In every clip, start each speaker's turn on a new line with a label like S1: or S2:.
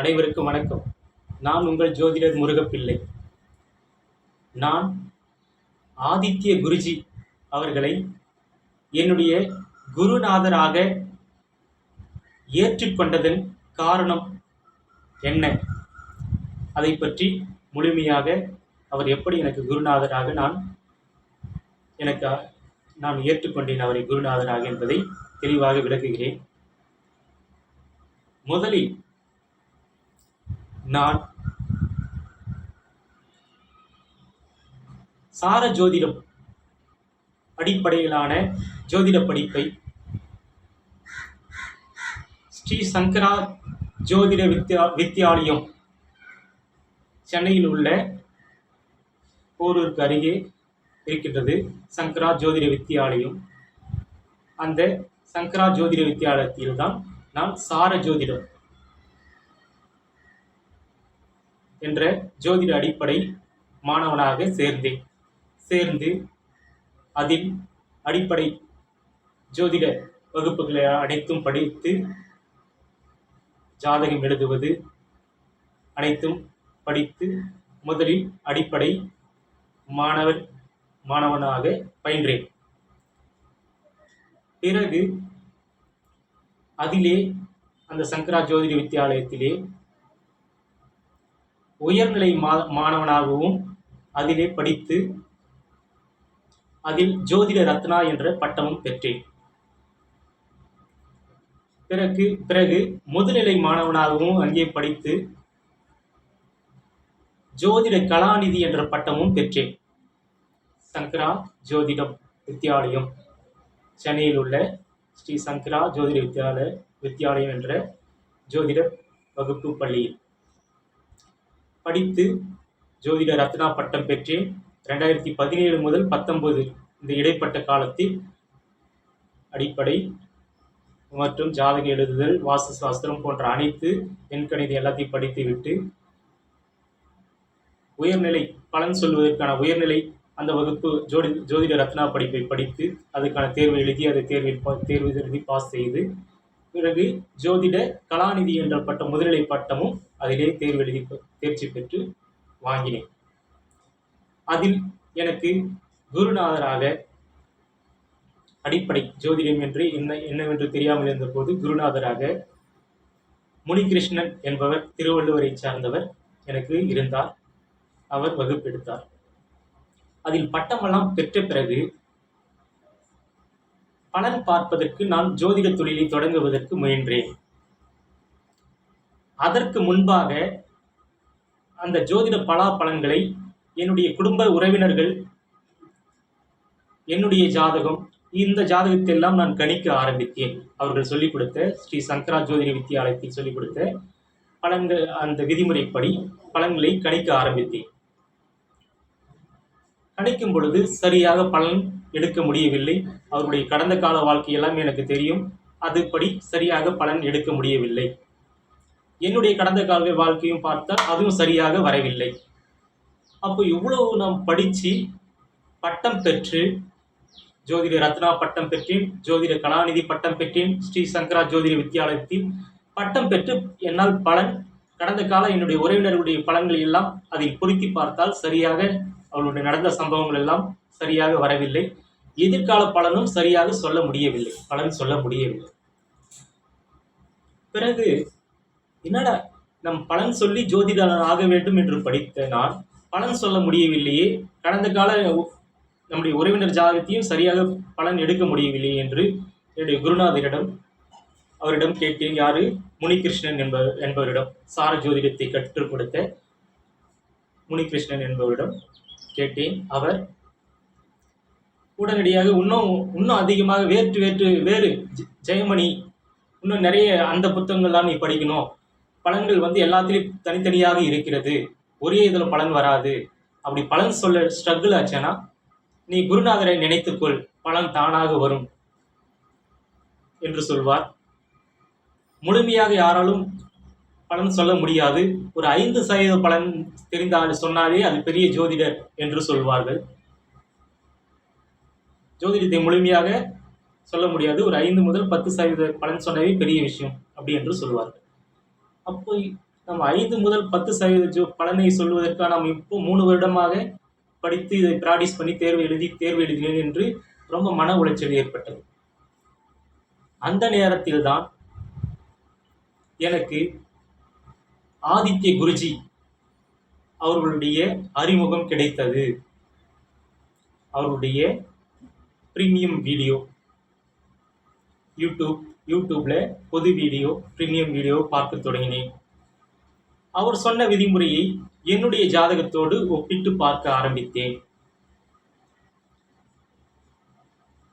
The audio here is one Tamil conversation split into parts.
S1: அனைவருக்கும் வணக்கம். நான் உங்கள் ஜோதிடர் முருகப்பிள்ளை. நான் ஆதித்ய குருஜி அவர்களை என்னுடைய குருநாதராக ஏற்றுக்கொண்டதன் காரணம் என்ன? அதை பற்றி முழுமையாக அவர் எப்படி எனக்கு குருநாதராக நான் எனக்கு நான் ஏற்றுக்கொண்டேன் அவரை குருநாதராக என்பதை தெளிவாக விளக்குகிறேன். முதலில் நான் சார ஜோதிடம் அடிப்படையிலான ஜோதிட படிப்பை ஸ்ரீ சங்கரா ஜோதிட வித்யா வித்தியாலயம் சென்னையில் உள்ள போரூருக்கு அருகே இருக்கின்றது சங்கரா ஜோதிட வித்தியாலயம் அந்த சங்கரா ஜோதிட வித்தியாலயத்தில்தான் நான் சார ஜோதிடம் என்ற ஜோதிட அடிப்படை மாணவனாக சேர்ந்தேன். சேர்ந்து அதில் அடிப்படை ஜோதிட வகுப்புகளை அனைத்தும் படித்து ஜாதகம் எழுதுவது அனைத்தும் படித்து முதலில் அடிப்படை மாணவர் மாணவனாக பயின்றேன். பிறகு அதிலே அந்த சங்கரா ஜோதிட வித்தியாலயத்திலே உயர்நிலை மா மாணவனாகவும் அதிலே படித்து அதில் ஜோதிட ரத்னா என்ற பட்டமும் பெற்றேன். பிறகு பிறகு முதுநிலை மாணவனாகவும் அங்கே படித்து ஜோதிட கலாநிதி என்ற பட்டமும் பெற்றேன். சங்கரா ஜோதிடம் வித்தியாலயம் சென்னையில் உள்ள ஸ்ரீ சங்கரா ஜோதிட வித்யாலய வித்யாலயம் என்ற ஜோதிட வகுப்பு பள்ளியில். படித்து ஜோதிட ரத்னா பட்டம் பெற்றேன் ரெண்டாயிரத்தி பதினேழு முதல் பத்தொன்பது இந்த இடைப்பட்ட காலத்தில் அடிப்படை மற்றும் ஜாதக எழுதுதல் வாஸ்து சாஸ்திரம் போன்ற அனைத்து எண்கணிதம் எல்லாத்தையும் படித்துவிட்டு உயர்நிலை பலன் சொல்வதற்கான உயர்நிலை அந்த வகுப்பு ஜோதி ஜோதிட ரத்னா படிப்பை படித்து அதுக்கான தேர்வு எழுதி அதை தேர்வில் பா- தேர்வு எழுதி பாஸ் செய்து பிறகு ஜோதிட கலாநிதி என்ற பட்டம் முதுநிலை பட்டமும் அதிலே தேர்வு எழுதி தேர்ச்சி பெற்று வாங்கினேன். அதில் எனக்கு குருநாதராக அடிப்படை ஜோதிடம் என்று என்ன என்னவென்று தெரியாமல் இருந்தபோது குருநாதராக முனிகிருஷ்ணன் என்பவர் திருவள்ளுவரை சார்ந்தவர் எனக்கு இருந்தார். அவர் வகுப்பெடுத்தார். அதில் பட்டமெல்லாம் பெற்ற பிறகு பலன் பார்ப்பதற்கு நான் ஜோதிட தொழிலை தொடங்குவதற்கு முயன்றேன். அதற்கு முன்பாக அந்த ஜோதிட பலாபலன்களை என்னுடைய குடும்ப உறவினர்கள் என்னுடைய ஜாதகம் இந்த ஜாதகத்தெல்லாம் நான் கணிக்க ஆரம்பித்தேன். அவர்கள் சொல்லிக் கொடுத்த ஸ்ரீ சங்கரா ஜோதிட வித்தியாலயத்தில் சொல்லிக் கொடுத்த பலன்கள் அந்த விதிமுறைப்படி பலன்களை கணிக்க ஆரம்பித்தேன். கணிக்கும் பொழுது சரியாக பலன் எடுக்க முடியவில்லை. அவருடைய கடந்த கால வாழ்க்கை எல்லாம் எனக்கு தெரியும். அதுபடி சரியாக பலன் எடுக்க முடியவில்லை. என்னுடைய கடந்த கால வாழ்க்கையும் பார்த்தால் அதுவும் சரியாக வரவில்லை. அப்போ இவ்வளவு நாம் படித்து பட்டம் பெற்று ஜோதிட ரத்னா பட்டம் பெற்றேன் ஜோதிட கலாநிதி பட்டம் பெற்றேன் ஸ்ரீ சங்கரா ஜோதிட வித்தியாலயத்தில் பட்டம் பெற்று என்னால் பலன் கடந்த கால என்னுடைய உறவினர்களுடைய பலன்களை எல்லாம் அதில் பொருத்தி பார்த்தால் சரியாக அவர்களுடைய நடந்த சம்பவங்கள் எல்லாம் சரியாக வரவில்லை. எதிர்கால பலனும் சரியாக சொல்ல முடியவில்லை. பலன் சொல்ல முடியவில்லை. பிறகு என்னடா நம் பலன் சொல்லி ஜோதிடர் ஆக வேண்டும் என்று படித்த நான் பலன் சொல்ல முடியவில்லையே. கடந்த கால நம்முடைய உறவினர் ஜாதகத்தையும் சரியாக பலன் எடுக்க முடியவில்லை என்று என்னுடைய குருநாதரிடம் அவரிடம் கேட்டேன் யாரு? முனிகிருஷ்ணன் என்ப என்பவரிடம் சார ஜோதிடத்தை கற்றுக் கொடுத்த முனிகிருஷ்ணன் என்பவரிடம் கேட்டேன். அவர் உடனடியாக இன்னும் இன்னும் அதிகமாக வேற்று வேற்று வேறு ஜெயமணி இன்னும் நிறைய அந்த புத்தகங்கள்லாம் நீ படிக்கணும். பலன்கள் வந்து எல்லாத்துலேயும் தனித்தனியாக இருக்கிறது. ஒரே இதில் பலன் வராது. அப்படி பலன் சொல்ல ஸ்ட்ரகிள் ஆச்சுன்னா நீ குருநாதரை நினைத்துக்கொள் பலன் தானாக வரும். என்று சொல்வார். முழுமையாக யாராலும் பலன் சொல்ல முடியாது. ஒரு ஐந்து சதவீத பலன் தெரிந்தால் சொன்னாலே அது பெரிய ஜோதிடர் என்று சொல்வார்கள். ஜோதிடத்தை முழுமையாக சொல்ல முடியாது. ஒரு ஐந்து முதல் பத்து சதவீத பலன் சொன்னவே பெரிய விஷயம் அப்படி என்று சொல்வார்கள். அப்போ நம்ம ஐந்து முதல் பத்து சதவீத ஜோ பலனை சொல்வதற்காக நாம் இப்போ மூணு வருடமாக படித்து இதை ப்ராக்டிஸ் பண்ணி தேர்வு எழுதி தேர்வு எழுதினேன் என்று ரொம்ப மன உளைச்சல் ஏற்பட்டது. அந்த நேரத்தில் தான் எனக்கு ஆதித்ய குருஜி அவர்களுடைய அறிமுகம் கிடைத்தது. அவருடைய ப்ரீமியம் வீடியோ யூடியூப் யூடியூப்ல பொது வீடியோ ப்ரீமியம் வீடியோ பார்க்க தொடங்கினேன். அவர் சொன்ன விதிமுறையை என்னுடைய ஜாதகத்தோடு ஒப்பிட்டு பார்க்க ஆரம்பித்தேன்.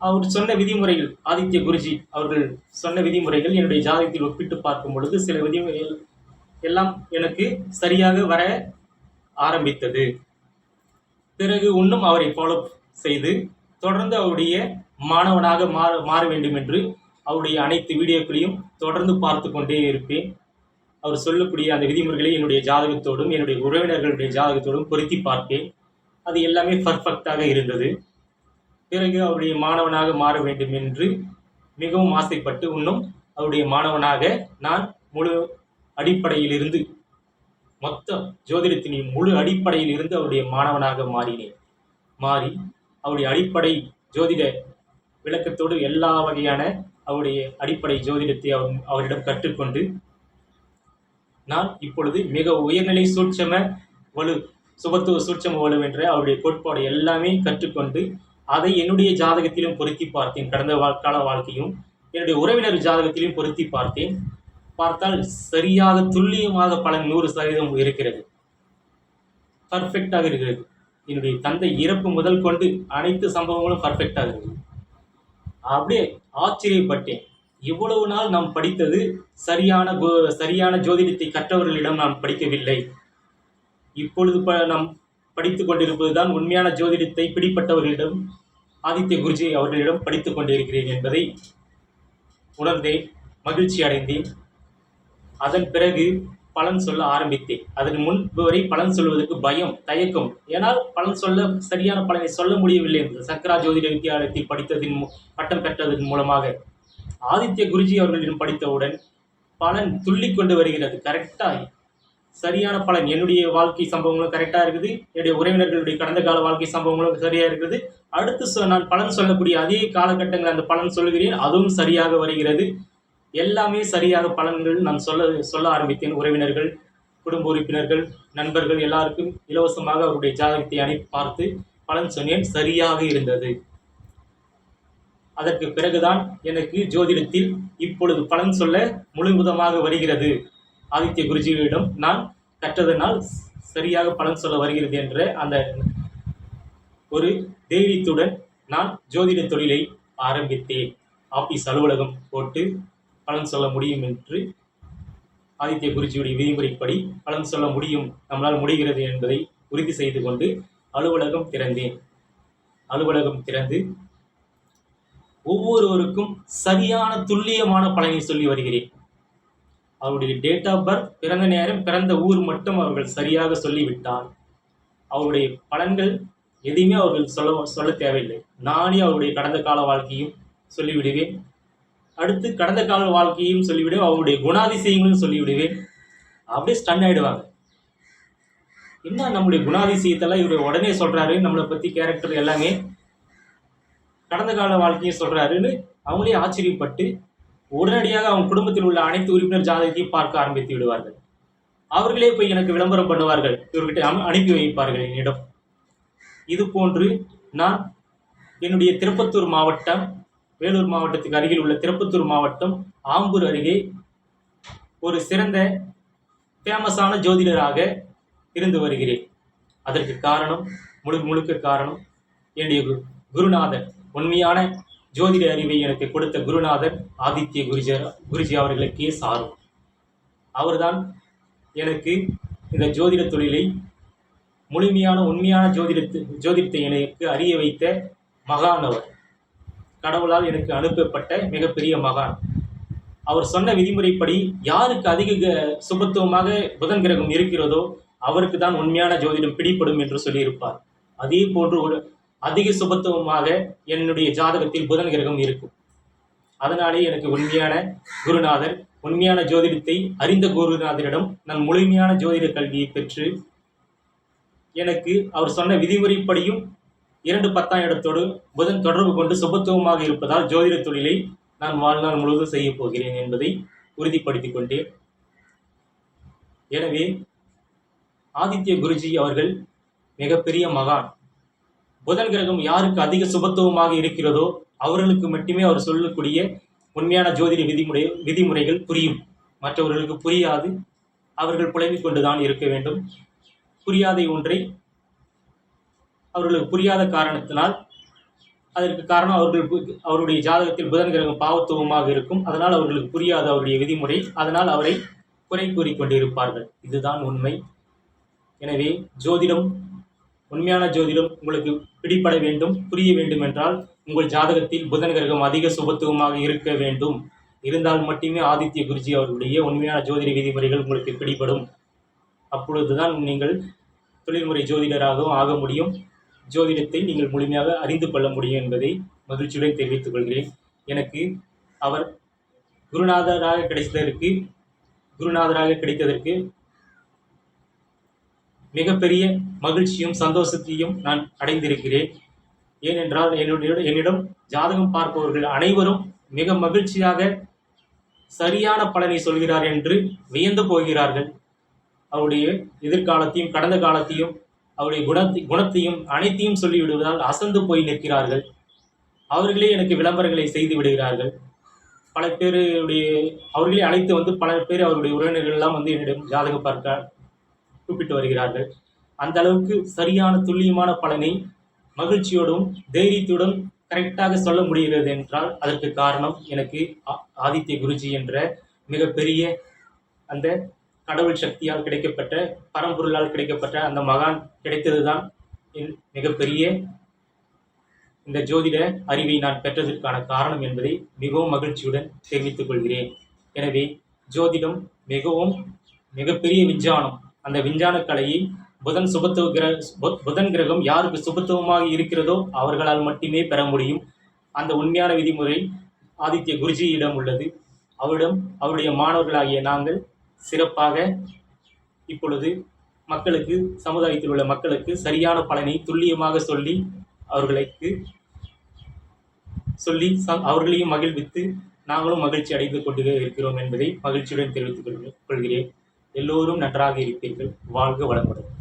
S1: அவர் சொன்ன விதிமுறைகள் ஆதித்ய குருஜி அவர்கள் சொன்ன விதிமுறைகள் என்னுடைய ஜாதகத்தில் ஒப்பிட்டு பார்க்கும் பொழுது சில விதிமுறைகள் எல்லாம் எனக்கு சரியாக வர ஆரம்பித்தது. பிறகு இன்னும் அவரை ஃபாலோ செய்து தொடர்ந்து அவருடைய மாணவனாக மாற மாற வேண்டும் என்று அவருடைய அனைத்து வீடியோக்களையும் தொடர்ந்து பார்த்து கொண்டே இருப்பேன். அவர் சொல்லக்கூடிய அந்த விதிமுறைகளை என்னுடைய ஜாதகத்தோடும் என்னுடைய உறவினர்களுடைய ஜாதகத்தோடும் பொருத்தி பார்ப்பேன். அது எல்லாமே பர்ஃபெக்டாக இருந்தது. பிறகு அவருடைய மாணவனாக மாற வேண்டும் என்று மிகவும் ஆசைப்பட்டு இன்னும் அவருடைய மாணவனாக நான் முழு அடிப்படையிலிருந்து. மொத்த ஜோதிடத்தின் முழு அடிப்படையில் இருந்து அவருடைய மாணவனாக மாறினேன். மாறி அவருடைய அடிப்படை ஜோதிட விளக்கத்தோடு எல்லா வகையான அவருடைய அடிப்படை ஜோதிடத்தை அவர் அவரிடம் கற்றுக்கொண்டு நான் இப்பொழுது மிக உயர்நிலை சூட்சம வலு சுபத்துவ சூட்சம வலு என்ற அவருடைய கோட்பாடு எல்லாமே கற்றுக்கொண்டு அதை என்னுடைய ஜாதகத்திலும் பொருத்தி பார்த்தேன். கடந்த கால வாழ்க்கையும் என்னுடைய உறவினர் ஜாதகத்திலும் பொருத்தி பார்த்தேன். பார்த்தால் சரியாக துல்லியமாக பலன் நூறு சதவீதம் இருக்கிறது. பர்ஃபெக்டாக இருக்கிறது. என்னுடைய தந்தை இறப்பு முதல் கொண்டு அனைத்து சம்பவங்களும் பர்ஃபெக்டாக இருக்குது அப்படியே ஆச்சரியப்பட்டேன். இவ்வளவு நாள் நாம் படித்தது சரியான கோ- சரியான ஜோதிடத்தை கற்றவர்களிடம் நாம் படிக்கவில்லை. இப்பொழுது ப நாம் படித்து கொண்டிருப்பதுதான் உண்மையான ஜோதிடத்தை பிடிப்பட்டவர்களிடம் ஆதித்ய குருஜி அவர்களிடம் படித்துக் கொண்டிருக்கிறேன் என்பதை உணர்ந்தேன் மகிழ்ச்சி அடைந்தேன். அதன் பிறகு பலன் சொல்ல ஆரம்பித்தேன். அதன் முன்பு வரை பலன் சொல்வதற்கு பயம் தயக்கம். ஏனால் பலன் சொல்ல சரியான பலனை சொல்ல முடியவில்லை என்று சங்கரா ஜோதிட வித்தியாலயத்தில் படித்ததின் மூ- பட்டம் பெற்றதன் மூலமாக. ஆதித்ய குருஜி அவர்களிடம் படித்தவுடன் பலன் துள்ளி கொண்டு வருகிறது. கரெக்டாக சரியான பலன். என்னுடைய வாழ்க்கை சம்பவங்களும் கரெக்டாக இருக்குது. என்னுடைய உறவினர்களுடைய கடந்த கால வாழ்க்கை சம்பவங்களும் சரியாக இருக்குது. அடுத்து நான் பலன் சொல்லக்கூடிய அதே காலகட்டங்கள் அந்த பலன் சொல்கிறேன் அதுவும் சரியாக வருகிறது. எல்லாமே சரியாக பலன்கள் நான் சொல்ல சொல்ல ஆரம்பித்தேன். உறவினர்கள் குடும்ப உறுப்பினர்கள் நண்பர்கள் எல்லாருக்கும் இலவசமாக அவருடைய ஜாதகத்தை அனுப்பி பார்த்து பலன் சொன்னேன். சரியாக இருந்தது. அதற்கு பிறகுதான் எனக்கு ஜோதிடத்தில் இப்பொழுது பலன் சொல்ல முழுமுதமாக வருகிறது. ஆதித்ய குருஜியிடம் நான் கற்றதனால் சரியாக பலன் சொல்ல வருகிறது என்ற அந்த ஒரு தைரியத்துடன் நான் ஜோதிட தொழிலை ஆரம்பித்தேன். ஆபீஸ் அலுவலகம் போட்டு பலன் சொல்ல முடியும் என்று ஆதித்ய குருஜியுடைய விதிமுறைப்படி பலன் சொல்ல முடியும். நம்மளால் முடிகிறது என்பதை உறுதி செய்து கொண்டு அலுவலகம் திறந்தேன். அலுவலகம் திறந்து ஒவ்வொருவருக்கும் சரியான துல்லியமான பலனை சொல்லி வருகிறேன். அவருடைய டேட் ஆஃப் பர்த் பிறந்த நேரம் பிறந்த ஊர் மட்டும் அவர்கள் சரியாக சொல்லிவிட்டால் அவருடைய பலன்கள் எதையுமே அவர்கள் சொல்ல சொல்ல தேவையில்லை. நானே அவருடைய கடந்த கால வாழ்க்கையும் சொல்லிவிடுவேன். அடுத்து கடந்த கால வாழ்க்கையும் சொல்லிவிடுவேன் அவருடைய குணாதிசயங்களும் சொல்லிவிடுவேன். அப்படியே ஸ்டன் ஆயிடுவாங்க. என்ன நம்முடைய குணாதிசயத்தெல்லாம் இவர் உடனே சொல்றாரு நம்மளை பத்தி கேரக்டர் எல்லாமே. கடந்த கால வாழ்க்கையை சொல்றாருன்னு அவங்களே ஆச்சரியப்பட்டு உடனடியாக அவங்க குடும்பத்தில் உள்ள அனைத்து உறுப்பினர் ஜாதகத்தையும் பார்க்க ஆரம்பித்து விடுவார்கள். அவர்களே போய் எனக்கு விளம்பரம் பண்ணுவார்கள். இவர்கிட்ட அனுப்பி வைப்பார்கள் என்னிடம். இது போன்று நான் என்னுடைய திருப்பத்தூர் மாவட்டம் வேலூர் மாவட்டத்துக்கு அருகில் உள்ள திருப்பத்தூர் மாவட்டம் ஆம்பூர் அருகே ஒரு சிறந்த ஃபேமஸான ஜோதிடராக இருந்து வருகிறேன். அதற்கு காரணம் முழு முழுக்க காரணம் என்னுடைய குரு குருநாதர். உண்மையான ஜோதிட அறிவை எனக்கு கொடுத்த குருநாதர் ஆதித்ய குருஜி குருஜி அவர்களுக்கே சாரும். அவர்தான் எனக்கு இந்த ஜோதிட தொழிலை முழுமையான உண்மையான ஜோதிடத்து ஜோதிடத்தை எனக்கு அறிய வைத்த மகானவர் கடவுளால் எனக்கு அனுப்பப்பட்ட மிகப்பெரிய மகான். அவர் சொன்ன விதிமுறைப்படி யாருக்கு அதிக க- சுபத்துவமாக புதன் கிரகம் இருக்கிறதோ அவருக்கு தான் உண்மையான ஜோதிடம் பிடிப்படும் என்று சொல்லியிருப்பார். அதே போன்று ஒரு அதிக சுபத்துவமாக என்னுடைய ஜாதகத்தில் புதன் கிரகம் இருக்கும். அதனாலே எனக்கு உண்மையான குருநாதர் உண்மையான ஜோதிடத்தை அறிந்த குருநாதரிடம் நான் முழுமையான ஜோதிட கல்வியை பெற்று எனக்கு அவர் சொன்ன விதிமுறைப்படியும் இரண்டு பத்தாம் இடத்தோடு புதன் தொடர்பு கொண்டு சுபத்துவமாக இருப்பதால் ஜோதிட தொழிலை நான் வாழ்நாள் முழுவதும் செய்யப் போகிறேன் என்பதை உறுதிப்படுத்திக் கொண்டேன். எனவே ஆதித்ய குருஜி அவர்கள் மிகப்பெரிய மகான். புதன் கிரகம் யாருக்கு அதிக சுபத்துவமாக இருக்கிறதோ அவர்களுக்கு மட்டுமே அவர் சொல்லக்கூடிய உண்மையான ஜோதிட விதிமுறை விதிமுறைகள் புரியும். மற்றவர்களுக்கு புரியாது. அவர்கள் புலம்பிக் கொண்டுதான் இருக்க வேண்டும். புரியாத ஒன்றை அவர்களுக்கு புரியாத காரணத்தினால் அதற்கு காரணம் அவர்கள் அவருடைய ஜாதகத்தில் புதன் கிரகம் பாவத்துவமாக இருக்கும். அதனால் அவர்களுக்கு புரியாத அவருடைய விதிமுறை. அதனால் அவரை குறை கூறிக்கொண்டிருப்பார்கள் இதுதான் உண்மை. எனவே ஜோதிடம் உண்மையான ஜோதிடம் உங்களுக்கு பிடிபட வேண்டும். புரிய வேண்டும் என்றால் உங்கள் ஜாதகத்தில் புதன் கிரகம் அதிக சுபத்துவமாக இருக்க வேண்டும். இருந்தால் மட்டுமே ஆதித்ய குருஜி அவர்களுடைய உண்மையான ஜோதிட விதிமுறைகள் உங்களுக்கு பிடிபடும். அப்பொழுதுதான் நீங்கள் தொழில்முறை ஜோதிடராகவும் ஆக முடியும். ஜோதிடத்தை நீங்கள் முழுமையாக அறிந்து கொள்ள முடியும் என்பதை மகிழ்ச்சியுடன் தெரிவித்துக் கொள்கிறேன். எனக்கு அவர் குருநாதராக கிடைத்ததற்கு குருநாதராக கிடைத்ததற்கு மிகப்பெரிய மகிழ்ச்சியும் சந்தோஷத்தையும் நான் அடைந்திருக்கிறேன். ஏனென்றால் என்னுடைய என்னிடம் ஜாதகம் பார்ப்பவர்கள் அனைவரும் மிக மகிழ்ச்சியாக சரியான பலனை சொல்கிறார் என்று வியந்து போகிறார்கள். அவருடைய எதிர்காலத்தையும் கடந்த காலத்தையும் அவருடைய குணத்தை குணத்தையும் அனைத்தையும் சொல்லிவிடுவதால் அசந்து போய் நிற்கிறார்கள். அவர்களே எனக்கு விளம்பரங்களை செய்து விடுகிறார்கள். பல பேருடைய அவர்களே அழைத்து வந்து பல பேர் அவருடைய உறவினர்கள் எல்லாம் வந்து என்னிடம் ஜாதக பார்க்க கூப்பிட்டு வருகிறார்கள். அந்த அளவுக்கு சரியான துல்லியமான பலனை மகிழ்ச்சியோடும் தைரியத்துடன் கரெக்டாக சொல்ல முடிகிறது என்றால் அதற்கு காரணம் எனக்கு ஆ- ஆதித்ய குருஜி என்ற மிகப்பெரிய அந்த கடவுள் சக்தியால் கிடைக்கப்பட்ட பரம்பொருளால் கிடைக்கப்பட்ட அந்த மகான் கிடைத்ததுதான் என் மிகப்பெரிய இந்த ஜோதிட அறிவை நான் பெற்றதற்கான காரணம் என்பதை மிகவும் மகிழ்ச்சியுடன் தெரிவித்துக் கொள்கிறேன். எனவே ஜோதிடம் மிகவும் மிகப்பெரிய விஞ்ஞானம். அந்த விஞ்ஞான கலையை புதன் சுபத்துவ கிர புதன் கிரகம் யாருக்கு சுபத்துவமாக இருக்கிறதோ அவர்களால் மட்டுமே பெற முடியும். அந்த உண்மையான விதிமுறை ஆதித்ய குருஜியிடம் உள்ளது. அவரிடம் அவருடைய மாணவர்களாகிய நாங்கள் சிறப்பாக இப்பொழுது மக்களுக்கு சமுதாயத்தில் உள்ள மக்களுக்கு சரியான பலனை துல்லியமாக சொல்லி அவர்களுக்கு சொல்லி ச- அவர்களையும் மகிழ்வித்து நாங்களும் மகிழ்ச்சி அடைந்து கொண்டு இருக்கிறோம் என்பதை மகிழ்ச்சியுடன் தெரிவித்துக் கொள்கிறேன். எல்லோரும் நன்றாக இருப்பீர்கள். வாழ்க வளமுடன்.